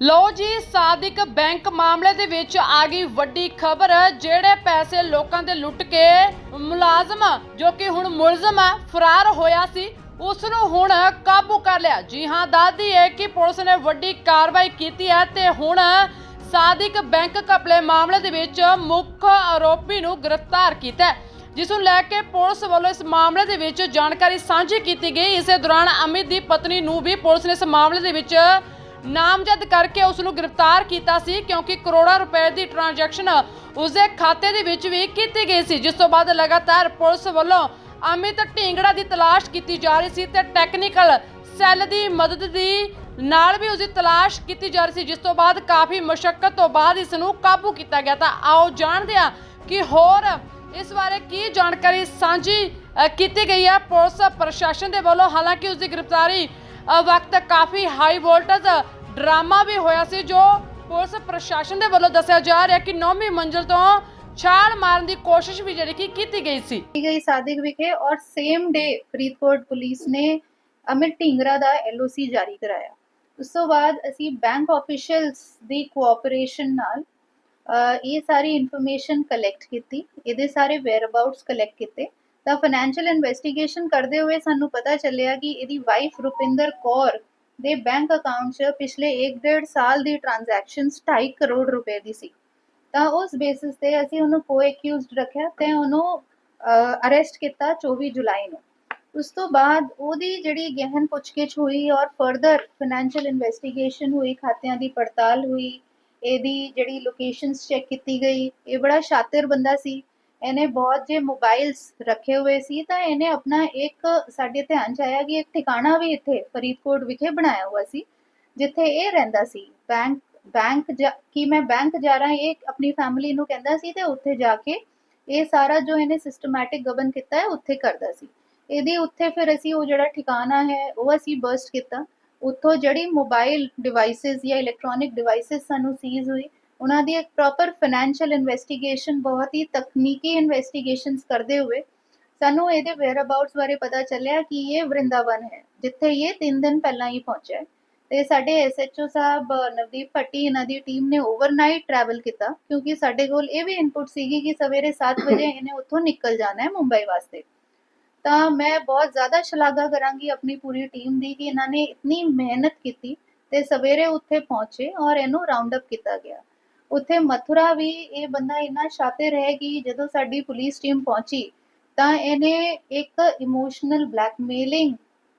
ਲੋ ਜੀ, ਸਾਦਿਕ ਬੈਂਕ ਮਾਮਲੇ ਦੇ ਵਿੱਚ ਆ ਗਈ ਵੱਡੀ ਖਬਰ, ਜਿਹੜੇ ਪੈਸੇ ਲੋਕਾਂ ਦੇ ਲੁੱਟ ਕੇ ਮੁਲਾਜ਼ਮ, ਜੋ ਕਿ ਹੁਣ ਮੁਲਜ਼ਮ ਹੈ ਫਰਾਰ ਹੋਇਆ ਸੀ ਉਸ ਨੂੰ ਹੁਣ ਕਾਬੂ ਕਰ ਲਿਆ। ਜੀ ਹਾਂ ਦੱਸਦੀ ਹੈ ਕਿ ਪੁਲਿਸ ਨੇ ਵੱਡੀ ਕਾਰਵਾਈ ਕੀਤੀ ਹੈ ਤੇ ਹੁਣ ਸਾਦਿਕ ਬੈਂਕ ਘਪਲੇ ਮਾਮਲੇ ਦੇ ਵਿੱਚ ਮੁੱਖ ਆਰੋਪੀ ਨੂੰ ਗ੍ਰਿਫਤਾਰ ਕੀਤਾ ਹੈ, ਜਿਸ ਨੂੰ ਲੈ ਕੇ ਪੁਲਿਸ ਵੱਲੋਂ ਇਸ ਮਾਮਲੇ ਦੇ ਵਿੱਚ ਜਾਣਕਾਰੀ ਸਾਂਝੀ ਕੀਤੀ ਗਈ। ਇਸੇ ਦੌਰਾਨ ਅਮਿਤ ਦੀ ਪਤਨੀ ਨੂੰ ਵੀ ਪੁਲਿਸ ਨੇ ਇਸ ਮਾਮਲੇ ਦੇ ਵਿੱਚ ਨਾਮਜ਼ਦ ਕਰਕੇ ਉਸ ਨੂੰ ਗ੍ਰਿਫਤਾਰ ਕੀਤਾ ਸੀ ਕਿਉਂਕਿ ਕਰੋੜਾਂ ਰੁਪਏ ਦੀ ਟ੍ਰਾਂਜੈਕਸ਼ਨ ਉਸਦੇ ਖਾਤੇ ਦੇ ਵਿੱਚ ਵੀ ਕੀਤੀ ਗਈ ਸੀ। ਜਿਸ ਤੋਂ ਬਾਅਦ ਲਗਾਤਾਰ ਪੁਲਿਸ ਵੱਲੋਂ ਅਮਿਤ ਢੀਂਗੜਾ ਦੀ ਤਲਾਸ਼ ਕੀਤੀ ਜਾ ਰਹੀ ਸੀ ਤੇ ਟੈਕਨੀਕਲ ਸੈੱਲ ਦੀ ਮਦਦ ਦੀ ਨਾਲ ਵੀ ਉਸਦੀ ਤਲਾਸ਼ ਕੀਤੀ ਜਾ ਰਹੀ ਸੀ, ਜਿਸ ਤੋਂ ਬਾਅਦ ਕਾਫੀ ਮੁਸ਼ਕਲ ਤੋਂ ਬਾਅਦ ਇਸ ਨੂੰ ਕਾਬੂ ਕੀਤਾ ਗਿਆ। ਤਾਂ ਆਓ ਜਾਣਦੇ ਹਾਂ ਕਿ ਹੋਰ ਇਸ ਬਾਰੇ ਕੀ ਜਾਣਕਾਰੀ ਸਾਂਝੀ ਕੀਤੀ ਗਈ ਹੈ ਪੁਲਿਸ ਪ੍ਰਸ਼ਾਸਨ ਦੇ ਵੱਲੋਂ। ਹਾਲਾਂਕਿ ਉਸ ਦੀ ਗ੍ਰਿਫਤਾਰੀ ਵਕਤ ਕਾਫੀ ਹਾਈ ਵੋਲਟੇਜ ਡਰਾਮਾ ਵੀ ਹੋਇਆ ਸੀ, ਜੋ ਪੁਲਿਸ ਪ੍ਰਸ਼ਾਸਨ ਦੇ ਵੱਲੋਂ ਦੱਸਿਆ ਜਾ ਰਿਹਾ ਕਿ 9ਵੀਂ ਮੰਜ਼ਲ ਤੋਂ ਛਾਲ ਮਾਰਨ ਦੀ ਕੋਸ਼ਿਸ਼ ਵੀ ਜਿਹੜੀ ਕੀਤੀ ਗਈ ਸੀ। ਕੀਤੀ ਗਈ ਸਾਦਿਕ ਵਿਖੇ ਔਰ ਸੇਮ ਡੇ ਫਰੀਦਕੋਟ ਪੁਲਿਸ ਨੇ ਅਮਿਤ ਢਿੰਗਰਾ ਦਾ ਐਲਓਸੀ ਜਾਰੀ ਕਰਾਇਆ। ਉਸ ਤੋਂ ਬਾਅਦ ਅਸੀਂ ਬੈਂਕ ਆਫੀਸ਼ੀਅਲਸ ਦੀ ਕੋਆਪਰੇਸ਼ਨ ਨਾਲ ਇਹ ਸਾਰੀ ਇਨਫੋਰਮੇਸ਼ਨ ਕਲੈਕਟ ਕੀਤੀ। ਇਹਦੇ ਸਾਰੇ ਵੇਅਰਅਬਾਊਟਸ ਕਲੈਕਟ ਕੀਤੇ। ਤਾਂ ਫਾਈਨੈਂਸ਼ੀਅਲ ਇਨਵੈਸਟੀਗੇਸ਼ਨ ਕਰਦੇ ਹੋਏ ਸਾਨੂੰ ਪਤਾ ਚੱਲਿਆ ਕਿ ਇਹਦੀ ਵਾਈਫ ਰੁਪਿੰਦਰ ਕੌਰ ਦੇ ਬੈਂਕ ਅਕਾਊਂਟ 'ਚ ਪਿਛਲੇ 1.5 ਸਾਲ ਦੀ ਟ੍ਰਾਂਜੈਕਸ਼ਨਸ 2.5 ਕਰੋੜ ਰੁਪਏ ਦੀ ਸੀ। ਤਾਂ ਉਸ ਬੇਸਿਸ ਤੇ ਅਸੀਂ ਉਹਨੂੰ ਕੋ ਐਕਿਊਜ਼ਡ ਰੱਖਿਆ ਤੇ ਉਹਨੂੰ ਅਰੈਸਟ ਕੀਤਾ 24 ਜੁਲਾਈ ਨੂੰ। ਉਸ ਤੋਂ ਬਾਅਦ ਉਹਦੀ ਜਿਹੜੀ ਗਹਿਨ ਪੁੱਛਗਿੱਛ ਹੋਈ ਔਰ ਫਰਦਰ ਫਾਈਨੈਂਸ਼ੀਅਲ ਇਨਵੈਸਟੀਗੇਸ਼ਨ ਹੋਈ, ਖਾਤਿਆਂ ਦੀ ਪੜਤਾਲ ਹੋਈ, ਇਹਦੀ ਜਿਹੜੀ ਲੋਕੇਸ਼ਨਸ ਚੈੱਕ ਕੀਤੀ ਗਈ, ਇਹ ਬੜਾ ਸ਼ਾਤਿਰ ਬੰਦਾ ਸੀ। ਇਹਨੇ ਬਹੁਤ ਜੇ ਮੋਬਾਈਲਸ ਰੱਖੇ ਹੋਏ ਸੀ, ਤਾਂ ਇਹਨੇ ਆਪਣਾ ਇੱਕ ਸਾਡੇ ਧਿਆਨ ਚ ਆਇਆ ਕਿ ਇੱਕ ਠਿਕਾਣਾ ਵੀ ਇੱਥੇ ਫਰੀਦਕੋਟ ਵਿਖੇ ਬਣਾਇਆ ਹੋਇਆ ਸੀ, ਜਿੱਥੇ ਇਹ ਰਹਿੰਦਾ ਸੀ। ਬੈਂਕ ਬੈਂਕ ਕਿ ਮੈਂ ਬੈਂਕ ਜਾ ਰਹਾ, ਇਹ ਆਪਣੀ ਫੈਮਿਲੀ ਨੂੰ ਕਹਿੰਦਾ ਸੀ ਤੇ ਉੱਥੇ ਜਾ ਕੇ ਇਹ ਸਾਰਾ ਜੋ ਇਹਨੇ ਸਿਸਟਮੈਟਿਕ ਗਵਨ ਕੀਤਾ ਹੈ, ਉੱਥੇ ਕਰਦਾ ਸੀ। ਇਹਦੀ ਉੱਥੇ ਫਿਰ ਅਸੀਂ ਉਹ ਜਿਹੜਾ ਠਿਕਾਣਾ ਹੈ, ਉਹ ਅਸੀਂ ਬਰਸਟ ਕੀਤਾ। ਉੱਥੋਂ ਜਿਹੜੀ ਮੋਬਾਈਲ ਡਿਵਾਈਸਸ ਜਾਂ ਇਲੈਕਟ੍ਰੋਨਿਕ ਡਿਵਾਈਸਸ ਸਾਨੂੰ ਸੀਜ਼ ਹੋਈ ਉਹਨਾਂ ਦੀ ਇੱਕ ਪ੍ਰੋਪਰ ਫਾਈਨੈਂਸ਼ੀਅਲ ਇਨਵੈਸਟੀਗੇਸ਼ਨ ਬਹੁਤ ਹੀ ਤਕਨੀਕੀ ਇਨਵੈਸਟੀਗੇਸ਼ਨਸ ਕਰਦੇ ਹੋਏ ਸਾਨੂੰ ਇਹਦੇ ਵੇਅਰ ਅਬਾਊਟਸ ਬਾਰੇ ਪਤਾ ਚੱਲਿਆ ਕਿ ਇਹ ਵਰਿੰਦਾਵਨ ਹੈ ਜਿੱਥੇ ਇਹ 3 ਦਿਨ ਪਹਿਲਾਂ ਹੀ ਪਹੁੰਚਿਆ ਹੈ ਤੇ ਸਾਡੇ ਐਸਐਚਓ ਸਾਹਿਬ ਨਵਦੀਪ ਭੱਟੀ ਇਹਨਾਂ ਦੀ ਟੀਮ ਨੇ ਓਵਰਨਾਈਟ ਟਰੈਵਲ ਕੀਤਾ ਕਿਉਂਕਿ ਸਾਡੇ ਕੋਲ ਇਹ ਵੀ ਇਨਪੁਟ ਸੀਗੀ ਕਿ ਸਵੇਰੇ 7 ਵਜੇ ਇਹਨੇ ਉੱਥੋਂ ਨਿਕਲ ਜਾਣਾ ਹੈ ਮੁੰਬਈ ਵਾਸਤੇ ਤਾਂ ਮੈਂ ਬਹੁਤ ਜ਼ਿਆਦਾ ਸ਼ਲਾਘਾ ਕਰਾਂਗੀ ਆਪਣੀ ਪੂਰੀ ਟੀਮ ਦੀ ਕਿ ਇਹਨਾਂ ਨੇ ਇਤਨੀ ਮਿਹਨਤ ਕੀਤੀ ਤੇ ਸਵੇਰੇ ਉੱਥੇ ਪਹੁੰਚੇ ਔਰ ਇਹਨੂੰ ਰਾਉਂਡ ਅਪ ਕੀਤਾ ਗਿਆ ਉੱਥੇ ਮਥੁਰਾ ਵੀ ਇਹ ਬੰਦਾ ਇੰਨਾ ਸ਼ਾਤਿਰ ਹੈ ਕਿ ਜਦੋਂ ਸਾਡੀ ਪੁਲਿਸ ਟੀਮ ਪਹੁੰਚੀ ਤਾਂ ਇਹਨੇ ਇੱਕ ਇਮੋਸ਼ਨਲ ਬਲੈਕਮੇਲਿੰਗ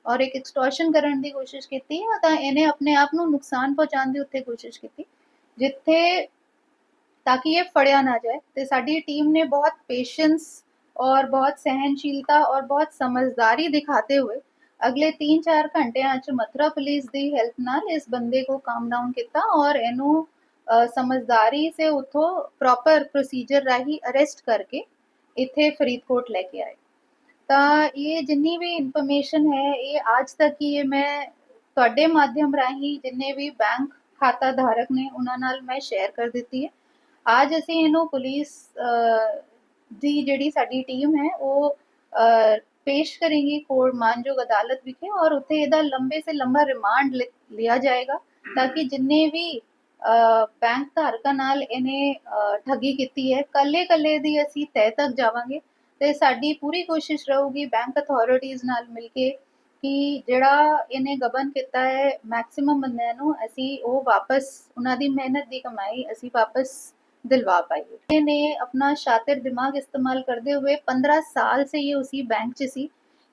ਔਰ ਇੱਕ ਐਕਸਟੋਰਸ਼ਨ ਕਰਨ ਦੀ ਕੋਸ਼ਿਸ਼ ਕੀਤੀ ਤਾਂ ਇਹਨੇ ਆਪਣੇ ਆਪ ਨੂੰ ਨੁਕਸਾਨ ਪਹੁੰਚਾਉਣ ਦੀ ਉੱਤੇ ਕੋਸ਼ਿਸ਼ ਕੀਤੀ, ਜਿੱਥੇ ਤਾਂ ਕਿ ਇਹ ਫੜਿਆ ਨਾ ਜਾਏ ਤੇ ਸਾਡੀ ਟੀਮ ਨੇ ਬਹੁਤ ਪੇਸ਼ੈਂਸ ਔਰ ਬਹੁਤ ਸਹਿਨਸ਼ੀਲਤਾ ਔਰ ਬਹੁਤ ਸਮਝਦਾਰੀ ਦਿਖਾਤੇ ਹੋਏ ਅਗਲੇ 3-4 ਘੰਟਿਆਂ 'ਚ ਮਥੁਰਾ ਪੁਲਿਸ ਦੀ ਹੈਲਪ ਨਾਲ ਇਸ ਬੰਦੇ ਕੋ ਕਾਮ ਡਾਊਨ ਕੀਤਾ ਔਰ ਇਹਨੂੰ ਸਮਝਦਾਰੀ ਸੇ ਉਥੋਂ ਪ੍ਰੋਪਰ ਪ੍ਰੋਸੀਜਰ ਰਾਹੀਂ ਅਰੈਸਟ ਕਰਕੇ ਇੱਥੇ ਫਰੀਦਕੋਟ ਲੈ ਕੇ ਆਏ ਤਾਂ ਇਹ ਜਿੰਨੀ ਵੀ ਇਨਫੋਰਮੇਸ਼ਨ ਹੈ ਇਹ ਅੱਜ ਤੱਕ ਹੀ ਇਹ ਮੈਂ ਤੁਹਾਡੇ ਮਾਧਿਅਮ ਰਾਹੀਂ ਜਿੰਨੇ ਵੀ ਬੈਂਕ ਖਾਤਾ ਧਾਰਕ ਨੇ ਉਹਨਾਂ ਨਾਲ ਮੈਂ ਸ਼ੇਅਰ ਕਰ ਦਿੱਤੀ ਹੈ ਅੱਜ ਅਸੀਂ ਇਹਨੂੰ ਪੁਲਿਸ ਅ, ਦੀ ਜਿਹੜੀ ਸਾਡੀ ਟੀਮ ਹੈ ਉਹ ਅ, ਪੇਸ਼ ਕਰੇਗੀ ਕੋਰਟ ਮਾਨਯੋਗ ਅਦਾਲਤ ਵਿਖੇ ਔਰ ਉੱਥੇ ਇਹਦਾ ਲੰਬੇ ਸੇ ਲੰਬਾ ਰਿਮਾਂਡ ਲਿਆ ਜਾਏਗਾ ਤਾਂ ਕਿ ਜਿੰਨੇ ਵੀ ਅ, ਬੈਂਕ ਧਾਰਕਾਂ ਨਾਲ ਇਹਨੇ ਅ, ਠੱਗੀ ਕੀਤੀ ਹੈ ਕੱਲੇ ਕੱਲੇ ਦੀ ਅਸੀਂ ਤਹਿ ਤੱਕ ਜਾਵਾਂਗੇ ਤੇ ਸਾਡੀ ਪੂਰੀ ਕੋਸ਼ਿਸ਼ ਰਹੂਗੀ ਬੈਂਕ ਅਥਾਰਟੀਜ਼ ਨਾਲ ਮਿਲ ਕੇ ਕਿ ਜਿਹੜਾ ਇਹਨੇ ਗਬਨ ਕੀਤਾ ਹੈ ਮੈਕਸਿਮਮ ਬੰਦਿਆਂ ਨੂੰ ਅਸੀਂ ਉਹ ਵਾਪਸ ਉਹਨਾਂ ਦੀ ਮਿਹਨਤ ਦੀ ਕਮਾਈ ਅਸੀਂ ਵਾਪਸ दिलवा पाइए इन्हें अपना शातिर दिमाग इस्तेमाल करते हुए 15 साल से ये उसी बैंक च सी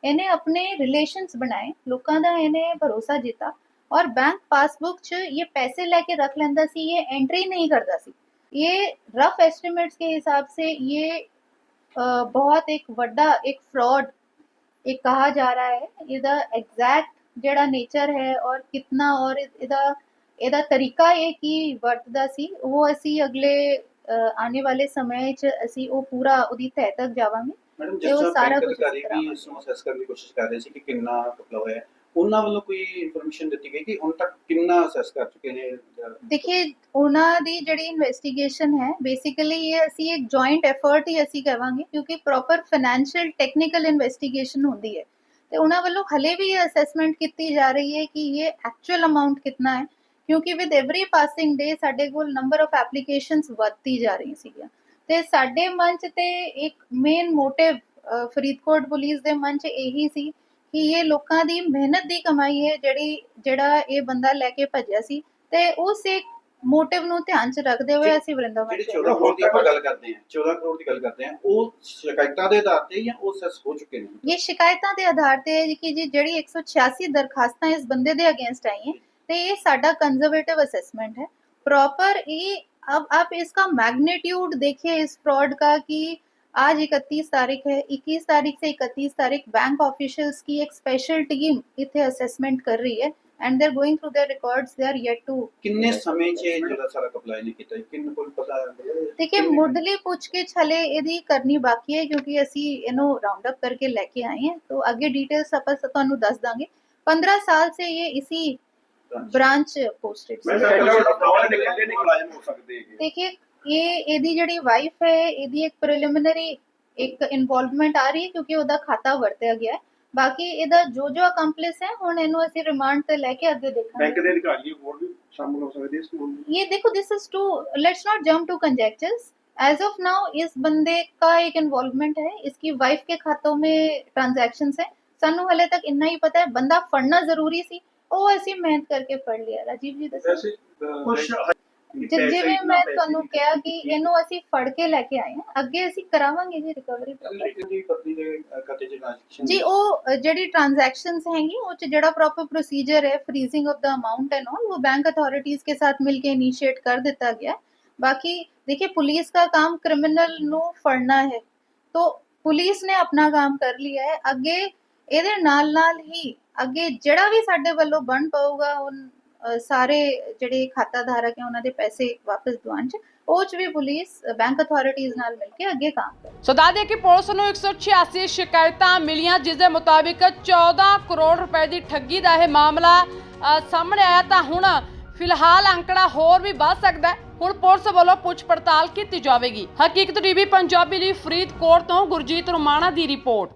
इन्हें अपने रिलेशंस बनाए लोगों का इन्हें भरोसा जीता ਔਰ ਬੈਂਕ ਪਾਸਬੁੱਕ 'ਚ ਇਹ ਪੈਸੇ ਲੈ ਕੇ ਰੱਖ ਲੈਂਦਾ ਸੀ ਇਹ ਐਂਟਰੀ ਨਹੀਂ ਕਰਦਾ ਸੀ। ਇਹ ਰਫ ਐਸਟੀਮੇਟਸ ਦੇ ਹਿਸਾਬ ਸੇ ਇਹ ਬਹੁਤ ਇੱਕ ਵੱਡਾ ਇੱਕ ਫਰਾਡ ਇਹ ਕਹਾ ਜਾ ਰਿਹਾ ਹੈ। ਇਹਦਾ ਐਗਜ਼ੈਕਟ ਜਿਹੜਾ ਨੇਚਰ ਹੈ ਔਰ ਕਿੰਨਾ ਔਰ ਇਹਦਾ ਇਹਦਾ ਤਰੀਕਾ ਇਹ ਕੀ ਵਰਤਦਾ ਸੀ ਉਹ ਅਸੀਂ ਅਗਲੇ ਆਉਣੇ ਵਾਲੇ ਸਮੇਂ 'ਚ ਅਸੀਂ ਉਹ ਪੂਰਾ ਉਹਦੀ ਤਹਿ ਤੱਕ ਜਾਵਾਂਗੇ ਮੈਡਮ ਜਿਸ ਤਰ੍ਹਾਂ ਸਾਰਾ ਕੁਝ ਇਸ ਨੂੰ ਅਸੈਸ ਕਰਨ ਦੀ ਕੋਸ਼ਿਸ਼ ਕਰ ਰਹੇ ਸੀ ਕਿ ਕਿੰਨਾ ਮਤਲਬ ਹੈ ਉਹਨਾਂ ਵੱਲੋਂ ਕੋਈ ਇਨਫੋਰਮੇਸ਼ਨ ਦਿੱਤੀ ਗਈ ਕਿ ਹੁਣ ਤੱਕ ਕਿੰਨਾ ਅਸੈਸ ਕਰ ਚੁੱਕੇ ਨੇ, ਜਾਂ ਉਹਨਾਂ ਦੀ ਜਿਹੜੀ ਇਨਵੈਸਟੀਗੇਸ਼ਨ ਹੈ ਬੇਸਿਕਲੀ ਇਹ ਅਸੀਂ ਇੱਕ ਜੁਆਇੰਟ ਐਫਰਟ ਹੀ ਅਸੀਂ ਕਹਾਂਗੇ ਕਿਉਂਕਿ ਪ੍ਰੋਪਰ ਫਾਈਨੈਂਸ਼ੀਅਲ ਟੈਕਨੀਕਲ ਇਨਵੈਸਟੀਗੇਸ਼ਨ ਹੁੰਦੀ ਹੈ। ਤੇ ਉਹਨਾਂ ਵੱਲੋਂ ਹਲੇ ਵੀ ਇਹ ਅਸੈਸਮੈਂਟ ਕੀਤੀ ਜਾ ਰਹੀ ਹੈ ਕਿ ਇਹ ਐਕਚੁਅਲ ਅਮਾਉਂਟ ਕਿੰਨਾ ਹੈ, ਕਿਉਂਕਿ ਵਿਦ ਐਵਰੀ ਪਾਸਿੰਗ ਡੇ ਸਾਡੇ ਕੋਲ ਨੰਬਰ ਆਫ ਐਪਲੀਕੇਸ਼ਨਸ ਵੱਧਦੀ ਜਾ ਰਹੀਆਂ ਸੀਗੀਆਂ। ਤੇ ਸਾਡੇ ਮਨ 'ਚ ਤੇ ਇੱਕ ਮੇਨ ਮੋਟਿਵ ਫਰੀਦਕੋਟ ਪੁਲਿਸ ਦੇ ਮਨ 'ਚ ਇਹੀ ਸੀ ਕਿ ਇਹ ਲੋਕਾਂ ਦੀ ਮਿਹਨਤ ਦੀ ਕਮਾਈ ਹੈ ਜਿਹੜੀ ਜਿਹੜਾ ਇਹ ਬੰਦਾ ਲੈ ਕੇ ਭੱਜਿਆ ਸੀ ਤੇ ਉਸ ਇੱਕ ਮੋਟਿਵ ਨੂੰ ਧਿਆਨ ਚ ਰੱਖਦੇ ਹੋਏ ਅਸੀਂ ਵਰਿੰਦਾਵਨ ਜਿਹੜੀ ਗੱਲ ਕਰਦੇ ਹਾਂ 14 ਕਰੋੜ ਦੀ ਗੱਲ ਕਰਦੇ ਹਾਂ ਉਹ ਸ਼ਿਕਾਇਤਾਂ ਦੇ ਆਧਾਰ ਤੇ ਜਾਂ ਉਹ ਸੈਸ ਹੋ ਚੁੱਕੇ ਨੇ? ਇਹ ਸ਼ਿਕਾਇਤਾਂ ਦੇ ਆਧਾਰ ਤੇ ਹੈ ਕਿ ਜੀ ਜਿਹੜੀ 186 ਦਰਖਾਸਤਾਂ ਇਸ ਬੰਦੇ ਦੇ ਅਗੇਂਸਟ ਆਈ ਤੇ ਇਹ ਸਾਡਾ ਕੰਜ਼ਰਵੇਟਿਵ ਅਸੈਸਮੈਂਟ ਹੈ। ਪ੍ਰੋਪਰ ਇਹ अब आप इसका मैग्नीट्यूड देखिए इस फ्रॉड का कि आज 31 तारीख है। 21 तारीख से 31 तारीख बैंक ऑफिशियल्स की एक स्पेशल टीम इथे असेसमेंट कर रही है and they are going through their records they are yet to किन्ने समय छे जरा सारा अप्लाई नहीं कीता किन को पता देखिए मुडली पूछ के छले ਇਹਦੀ ਕਰਨੀ ਬਾਕੀ ਹੈ ਕਿਉਂਕਿ ਅਸੀਂ ਇਹਨੂੰ ਰਾਉਂਡ ਅਪ ਕਰਕੇ ਲੈ ਕੇ ਆਏ ਹਾਂ ਤੋਂ ਅੱਗੇ ਡਿਟੇਲਸ ਆਪਾਂ ਤੁਹਾਨੂੰ ਦੱਸ ਦਾਂਗੇ 15 ਸਾਲ ਸੇ ਇਹ ਇਸੀ ब्रांच पोस्टेड देखिए ਇਹ ਇਹਦੀ ਜਿਹੜੀ ਵਾਈਫ ਹੈ ਇਹਦੀ ਇੱਕ ਪ੍ਰੀਲਿਮਿਨਰੀ ਇੱਕ ਇਨਵੋਲਵਮੈਂਟ ਆ ਰਹੀ ਹੈ ਕਿਉਂਕਿ ਉਹਦਾ ਖਾਤਾ ਵਰਤਿਆ ਗਿਆ ਹੈ ਬਾਕੀ ਇਹਦਾ ਜੋ ਜੋ ਅਕੰਪਲਿਸ ਹੈ ਹੁਣ ਇਹਨੂੰ ਅਸੀਂ ਰਿਮਾਂਡ ਤੇ ਲੈ ਕੇ ਅੱਗੇ ਬੈਂਕ ਦੇਖਾਂਗੇ ਦੇ ਅਧਿਕਾਰੀ ਹੋਰ ਵੀ ਸ਼ਾਮਲ ਹੋ ਸਕਦੇ ਇਸ ਸਕੂਲ में ये देखो this is to let's not jump to conjectures as of now इस बंदे का एक इन्वॉल्वमेंट है इसकी वाइफ के खातों में ट्रांजैक्शंस है ਸਾਨੂੰ ਹਲੇ ਤੱਕ ਇੰਨਾ ਹੀ ਪਤਾ ਹੈ ਬੰਦਾ ਫੜਨਾ ਜ਼ਰੂਰੀ ਸੀ ਉਹ ਅਸੀਂ ਮਿਹਨਤ ਕਰਕੇ ਫੜ ਲਿਆ ਰਾਜੀਵ ਜੀ ਦੱਸੋ ਵੈਸੇ ਕੁਝ ਜਿ- ਜਿਵੇਂ ਮੈਂ ਤੁਹਾਨੂੰ ਕਿਹਾ ਕਿ ਇਹਨੂੰ ਅਸੀਂ ਫੜ ਕੇ ਲੈ ਕੇ ਆਏ ਹਾਂ ਅੱਗੇ ਅਸੀਂ ਕਰਾਵਾਂਗੇ ਜੀ ਰਿਕਵਰੀ ਦੀ ਪਤਨੀ ਦੇ ਖਾਤੇ 'ਚ ਟ੍ਰਾਂਜੈਕਸ਼ਨ ਜੀ ਉਹ ਅ, ਜਿਹੜੀ ट्रांजैक्शंस हैंगी वो च ਜਿਹੜਾ प्रॉपर प्रोसीजर है freezing of the amount and all वो बैंक अथॉरिटीज के साथ मिलके इनिशिएट कर ਦਿੱਤਾ ਗਿਆ ਬਾਕੀ देखिए पुलिस का काम क्रिमिनल ਨੂੰ ਫੜਨਾ ਹੈ तो ਪੁਲਿਸ ਨੇ ਆਪਣਾ ਕੰਮ ਕਰ ਲਿਆ ਹੈ ਅੱਗੇ ਇਹਦੇ ਨਾਲ ਨਾਲ ਹੀ ਅੱਗੇ ਜਿਹੜਾ ਵੀ ਸਾਡੇ ਵੱਲੋਂ ਬਣ ਪਊਗਾ ਉਹ ਅ, ਸਾਰੇ ਜਿਹੜੇ ਖਾਤਾ ਧਾਰਕ ਹੈ ਉਹਨਾਂ ਦੇ ਪੈਸੇ ਵਾਪਸ ਦਿਵਾਉਣ ਚ, ਉਹ ਚ ਵੀ ਪੁਲਿਸ ਬੈਂਕ ਅਥਾਰਟੀਜ਼ ਨਾਲ ਮਿਲ ਕੇ ਅੱਗੇ ਕੰਮ ਕਰ। ਸੋ ਦੱਸ ਕਿ ਪੁਲਿਸ ਨੂੰ 186 ਸ਼ਿਕਾਇਤਾਂ ਮਿਲੀਆਂ, ਜਿਸ ਦੇ ਮੁਤਾਬਿਕ 14 ਕਰੋੜ ਰੁਪਏ ਦੀ ਠੱਗੀ ਦਾ ਇਹ ਮਾਮਲਾ ਸਾਹਮਣੇ ਆਇਆ। ਤਾਂ ਹੁਣ ਫਿਲਹਾਲ ਅੰਕੜਾ ਹੋਰ ਵੀ ਵੱਧ ਸਕਦਾ ਹੈ। ਹੁਣ ਪੁਲਿਸ ਵੱਲੋਂ ਪੁੱਛ ਪੜਤਾਲ ਕੀਤੀ ਜਾਵੇਗੀ। ਹਕੀਕਤ ਟੀਵੀ, ਪੰਜਾਬੀ ਲਈ ਫਰੀਦਕੋਟ ਤੋਂ ਗੁਰਜੀਤ ਰੁਮਾਣਾ ਦੀ ਰਿਪੋਰਟ।